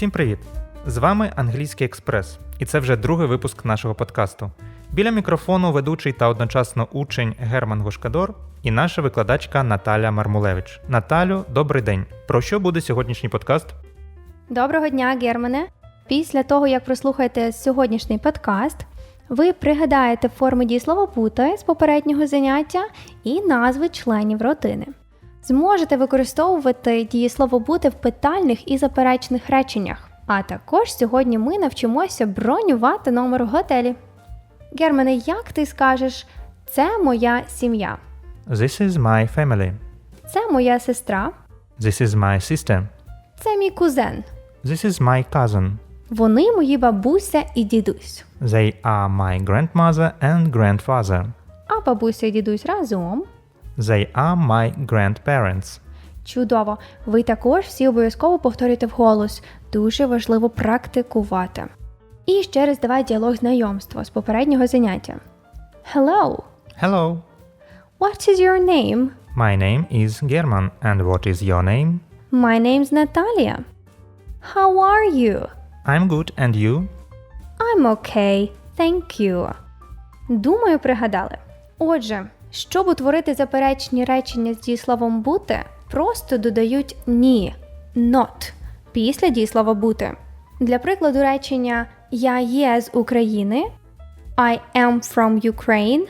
Всім привіт! З вами Англійський Експрес, і це вже другий випуск нашого подкасту. Біля мікрофону ведучий та одночасно учень Герман Гошкадор і наша викладачка Наталя Мармулевич. Наталю, добрий день. Про що буде сьогоднішній подкаст? Доброго дня, Германе! Після того, як прослухаєте сьогоднішній подкаст, ви пригадаєте форми дієслова бути з попереднього заняття і назви членів родини. Зможете використовувати дієслово бути в питальних і заперечних реченнях. А також сьогодні ми навчимося бронювати номер в готелі. Германе, як ти скажеш, це моя сім'я, This is my family. це моя сестра, This is my sister. це мій кузен. This is my cousin. Вони мої бабуся і дідусь. They are my grandmother and grandfather. А бабуся і дідусь разом. They are my grandparents. Чудово! Ви також всі обов'язково повторюйте вголос. Дуже важливо практикувати. І ще раз давай діалог знайомства з попереднього заняття. Hello! Hello. What is your name? My name is German. And what is your name? My name's Natalia. How are you? I'm good. And you? I'm okay. Thank you. Думаю, пригадали. Отже, щоб утворити заперечні речення з дієсловом бути, просто додають ні not після дієслова бути. Для прикладу речення Я є з України I am from Ukraine.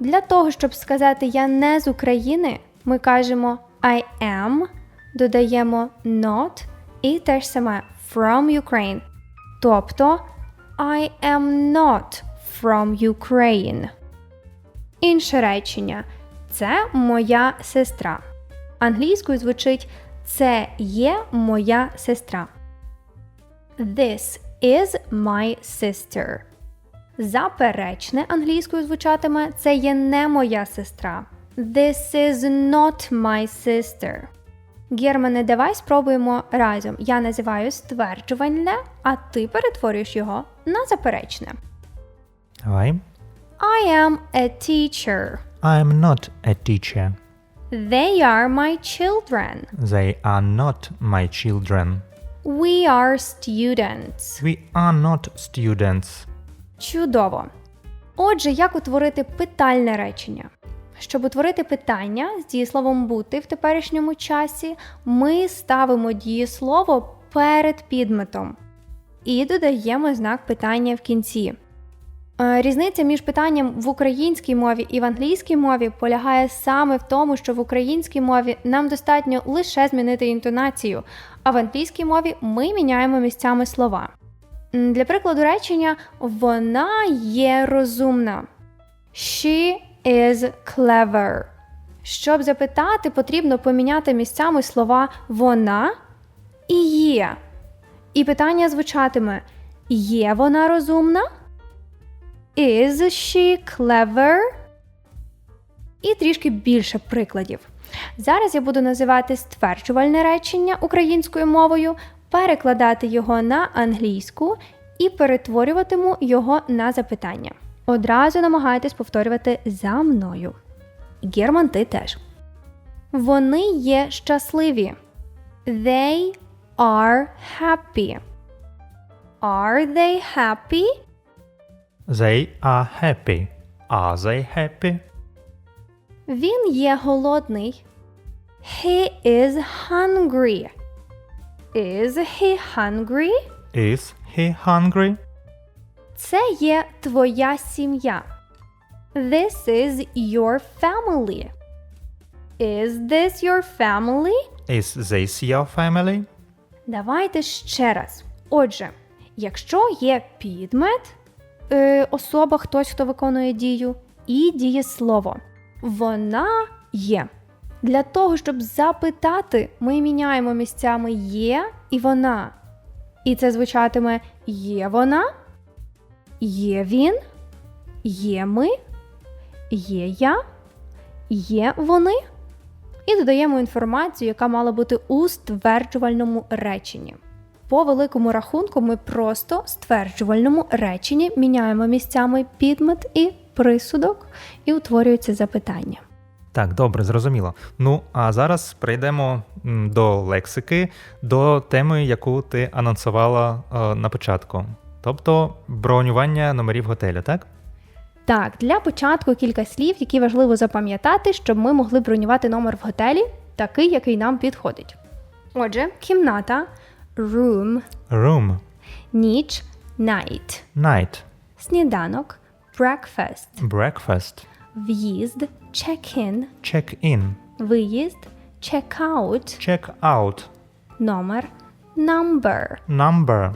Для того, щоб сказати Я не з України, ми кажемо I am, додаємо not і те ж саме from Ukraine. Тобто I am not from Ukraine. Інше речення це моя сестра. Англійською звучить це є моя сестра. This is my sister. Заперечне англійською звучатиме це є не моя сестра. This is not my sister. Германе, давай спробуємо разом. Я називаю стверджувальне, а ти перетворюєш його на заперечне. Давай. I am a teacher. I'm not a teacher. They are my children. They are not my children. We are students. We are not students. Чудово. Отже, як утворити питальне речення? Щоб утворити питання з дієсловом бути в теперішньому часі, ми ставимо дієслово перед підметом і додаємо знак питання в кінці. Е, Різниця між питанням в українській мові і в англійській мові полягає саме в тому, що в українській мові нам достатньо лише змінити інтонацію, а в англійській мові ми міняємо місцями слова. Для прикладу речення вона є розумна. She is clever. Щоб запитати, потрібно поміняти місцями слова вона і є. І питання звучатиме: Є вона розумна? Is she clever? І трішки більше прикладів. Зараз я буду називати стверджувальне речення українською мовою, перекладати його на англійську і перетворюватиму його на запитання. Одразу намагайтесь повторювати за мною. Герман, ти теж. Вони є щасливі. They are happy. Are they happy? They are happy. Are they happy? Він є голодний. He is hungry. Is he hungry? Is he hungry? Це є твоя сім'я. This is your family. Is this your family? Is this your family? Давайте ще раз. Отже, якщо є підмет, е, особа, хтось, хто виконує дію, і дієслово, вона є. Для того, щоб запитати, ми міняємо місцями є і вона. І це звучатиме є вона, є він, є ми, є я, є вони. І додаємо інформацію, яка мала бути у стверджувальному реченні. По великому рахунку, ми просто стверджувальному реченні міняємо місцями підмет і присудок, і утворюється запитання. Так, добре, зрозуміло. Ну, а зараз перейдемо м, до лексики, до теми, яку ти анонсувала е, на початку. Тобто бронювання номерів готелю, так? Так, для початку кілька слів, які важливо запам'ятати, щоб ми могли бронювати номер в готелі, такий, який нам підходить. Отже, кімната room, Room, ніч night, night, сніданок breakfast, breakfast, в'їзд check-in, check-in, виїзд check-out, check-out, номер number, number,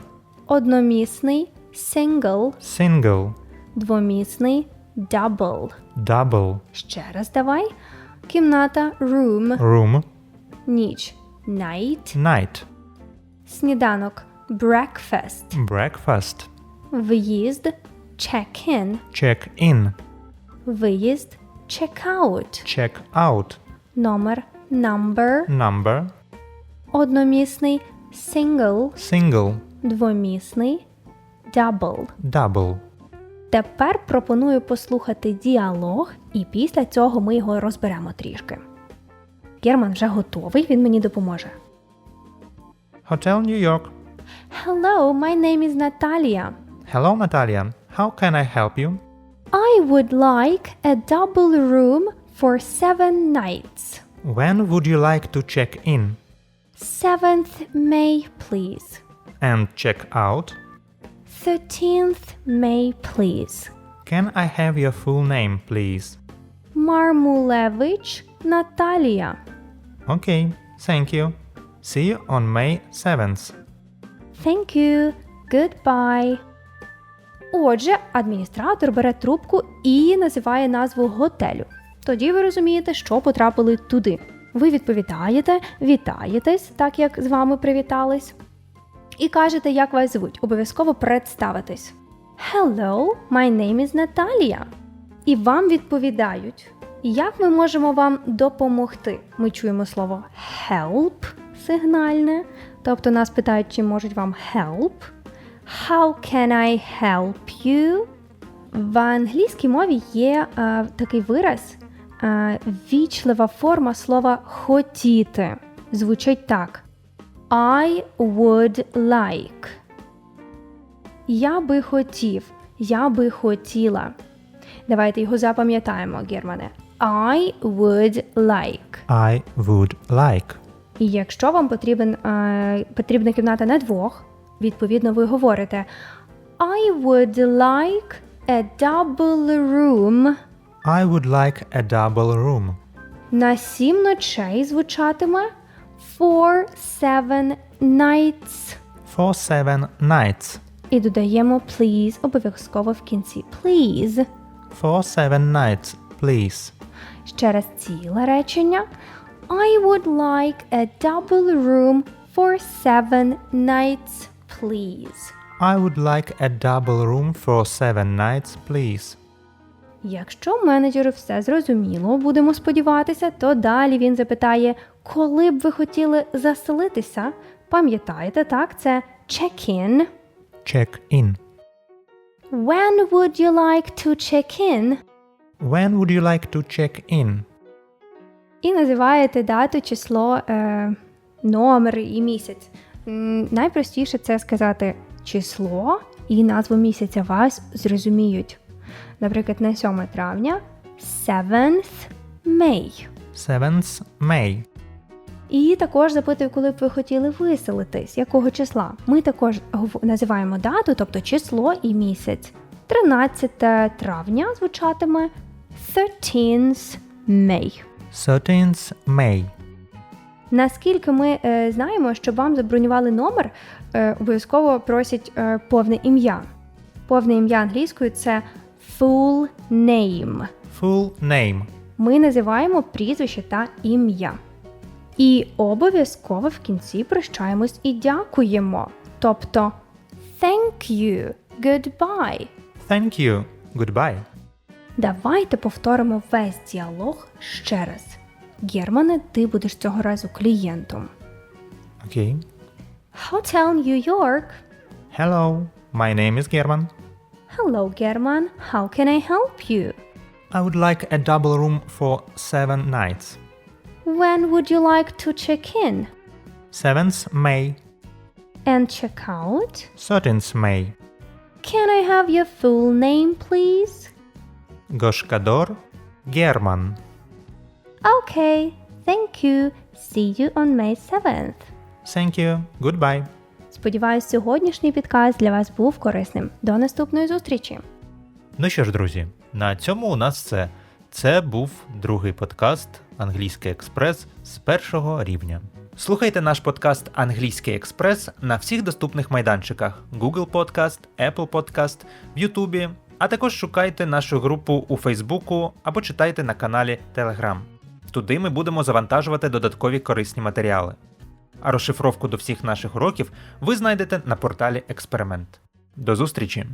одномісний single, single, двомісний double. double, Ще раз давай. Кімната room, room, ніч night, night, сніданок. Breakfast, breakfast, в'їзд check-in, check-in, виїзд. Check-out, check-out, номер. Number, number, одномісний. Single, single, двомісний. Double. double. Тепер пропоную послухати діалог, і після цього ми його розберемо трішки. Герман вже готовий, він мені допоможе. Hotel New York. Hello, my name is Natalia. Hello, Natalia. How can I help you? I would like a double room for seven nights. When would you like to check in 7th May, please. and check out? 13th May, please. Can I have your full name, please? Marmulevich Natalia. Okay, thank you. See you on May 7th. Thank you. Goodbye. Отже, адміністратор бере трубку і називає назву готелю. Тоді ви розумієте, що потрапили туди. Ви відповідаєте, вітаєтесь, так як з вами привітались, і кажете, як вас звуть. Обов'язково представитись. Hello, my name is Natalia. І вам відповідають, як ми можемо вам допомогти. Ми чуємо слово help сигнальне, тобто нас питають, чи можуть вам help. How can I help you? В англійській мові є е, такий вираз, е, вічлива форма слова хотіти. Звучить так: I would like. Я би хотів, я би хотіла. Давайте його запам'ятаємо, Германе. I would like. I would like. І якщо вам потрібен, е, потрібна кімната на двох, відповідно, ви говорите I would like a double room. I would like a double room. На сім ночей звучатиме for seven nights. For seven nights. І додаємо please обов'язково в кінці. Please. For seven nights, please. Ще раз ціле речення. I would like a double room for seven nights, please. I would like a double room for seven nights, please. Якщо менеджеру все зрозуміло, будемо сподіватися, то далі він запитає, коли б ви хотіли заселитися. Пам'ятаєте, так, це check-in. Check in. When would you like to check in? When would you like to check in? І називаєте дату, число, е, номер і місяць. Найпростіше це сказати число і назву місяця вас зрозуміють. Наприклад, на 7 травня 7th May. 7th May. І також запитую, коли б ви хотіли виселитись, якого числа. Ми також називаємо дату, тобто число і місяць. 13 травня звучатиме 13th May. 13th May. Наскільки ми е, знаємо, що вам забронювали номер, е, обов'язково просять е, повне ім'я. Повне ім'я англійською це full name. Full name. Ми називаємо прізвище та ім'я. І обов'язково в кінці прощаємось і дякуємо. Тобто thank you, goodbye. Thank you. Goodbye. Давайте повторимо весь діалог ще раз. Германе, ти будеш цього разу клієнтом. Okay. Hotel New York. Hello. My name is German. Hello, German. How can I help you? I would like a double room for seven nights. When would you like to check in? 7th May, And check out? 13th May. Can I have your full name, please? Goshkador German. Okay, thank you. See you on May 7th. Thank you. Goodbye. Сподіваюсь, сьогоднішній підкаст для вас був корисним. До наступної зустрічі! Ну що ж, друзі, на цьому у нас все. Це був другий подкаст Англійський експрес з першого рівня. Слухайте наш подкаст Англійський експрес на всіх доступних майданчиках: Google Podcast, Apple Podcast, в Ютубі, а також шукайте нашу групу у Фейсбуку або читайте на каналі Telegram. Туди ми будемо завантажувати додаткові корисні матеріали. А розшифровку до всіх наших уроків ви знайдете на порталі Експеримент. До зустрічі!